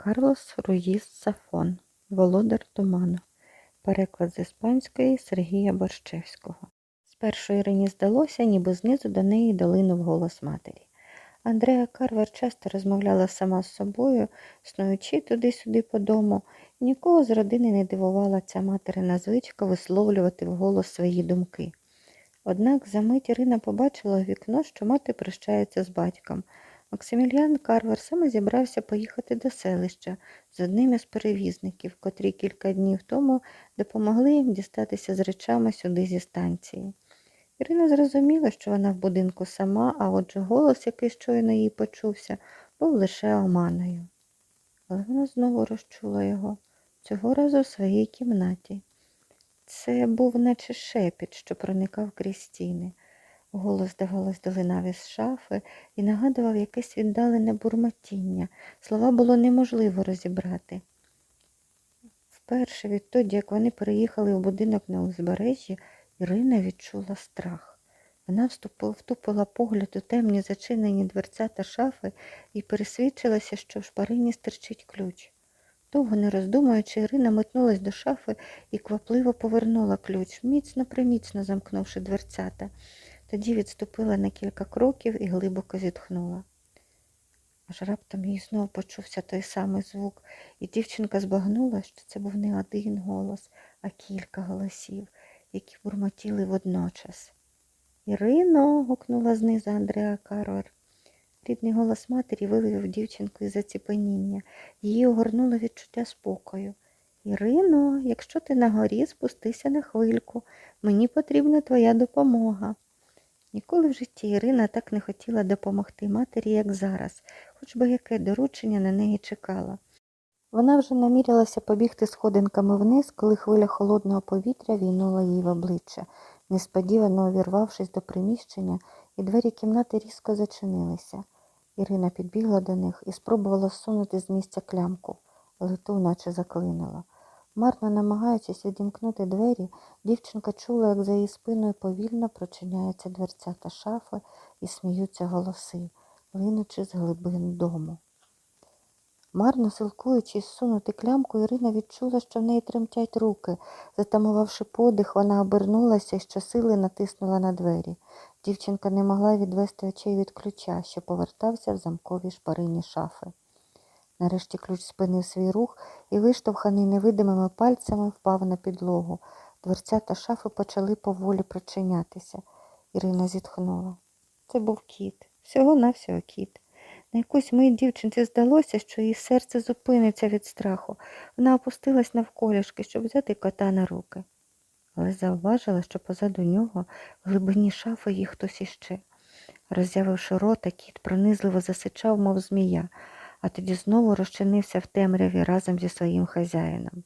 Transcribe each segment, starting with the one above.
Карлос Руїс Сафон, Володар Туману. Переклад з іспанської Сергія Борщевського. Спершу Ірині здалося, ніби знизу до неї долинув голос матері. Андреа Карвер часто розмовляла сама з собою, снуючи туди-сюди по дому. Нікого з родини не дивувала ця материна звичка висловлювати вголос свої думки. Однак за мить Ірина побачила у вікно, що мати прощається з батьком. Максиміліан Карвер саме зібрався поїхати до селища з одним із перевізників, котрі кілька днів тому допомогли їм дістатися з речами сюди зі станції. Ірина зрозуміла, що вона в будинку сама, а отже голос, який щойно їй почувся, був лише оманою. Але вона знову розчула його, цього разу в своїй кімнаті. Це був наче шепіт, що проникав крізь стіни. Голос, здавалось, долинав із шафи і нагадував якесь віддалене бурмотіння. Слова було неможливо розібрати. Вперше відтоді, як вони переїхали в будинок на узбережжі, Ірина відчула страх. Вона втупила погляд у темні зачинені дверцята шафи і пересвідчилася, що в шпарині стирчить ключ. Довго не роздумуючи, Ірина метнулась до шафи і квапливо повернула ключ, міцно приміцно замкнувши дверцята. Тоді відступила на кілька кроків і глибоко зітхнула. Аж раптом їй знову почувся той самий звук, і дівчинка збагнула, що це був не один голос, а кілька голосів, які бурмотіли водночас. Ірино. гукнула знизу Андреа Карор. Рідний голос матері вивів дівчинку із заціпеніння. Її огорнуло відчуття спокою. Ірино, якщо ти на горі, спустися на хвильку. Мені потрібна твоя допомога. Ніколи в житті Ірина так не хотіла допомогти матері, як зараз, хоч би яке доручення на неї чекала. Вона вже намірилася побігти сходинками вниз, коли хвиля холодного повітря війнула їй в обличчя, несподівано увірвавшись до приміщення, і двері кімнати різко зачинилися. Ірина підбігла до них і спробувала сунути з місця клямку, але ту наче заклинила. Марно намагаючись відімкнути двері, дівчинка чула, як за її спиною повільно прочиняються дверця та шафи і сміються голоси, линучи з глибин дому. Марно силкуючись сунути клямку, Ірина відчула, що в неї тремтять руки. Затамувавши подих, вона обернулася і щосили натиснула на двері. Дівчинка не могла відвести очей від ключа, що повертався в замковій шпарині шафи. Нарешті ключ спинив свій рух і, виштовханий невидимими пальцями, впав на підлогу. Дверця та шафи почали поволі прочинятися. Ірина зітхнула. Це був кіт, всього-навсього кіт. На якусь мить дівчинці здалося, що її серце зупиниться від страху. Вона опустилась навколішки, щоб взяти кота на руки. Але зауважила, що позаду нього в глибині шафи є хтось іще. Роззявивши рота, кіт пронизливо засичав, мов змія, а тоді знову розчинився в темряві разом зі своїм хазяїном.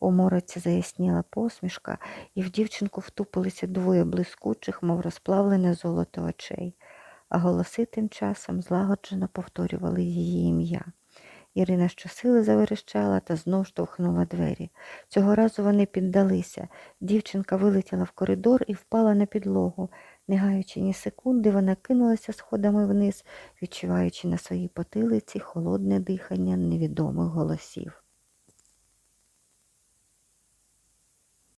У мороці заясніла посмішка, і в дівчинку втупилися двоє блискучих, мов розплавлене золото очей а голоси тим часом злагоджено повторювали її ім'я. Ірина щосили заверещала та знов штовхнула двері. Цього разу вони піддалися. Дівчинка вилетіла в коридор і впала на підлогу. Не гаючи ні секунди, вона кинулася сходами вниз, відчуваючи на своїй потилиці холодне дихання невідомих голосів.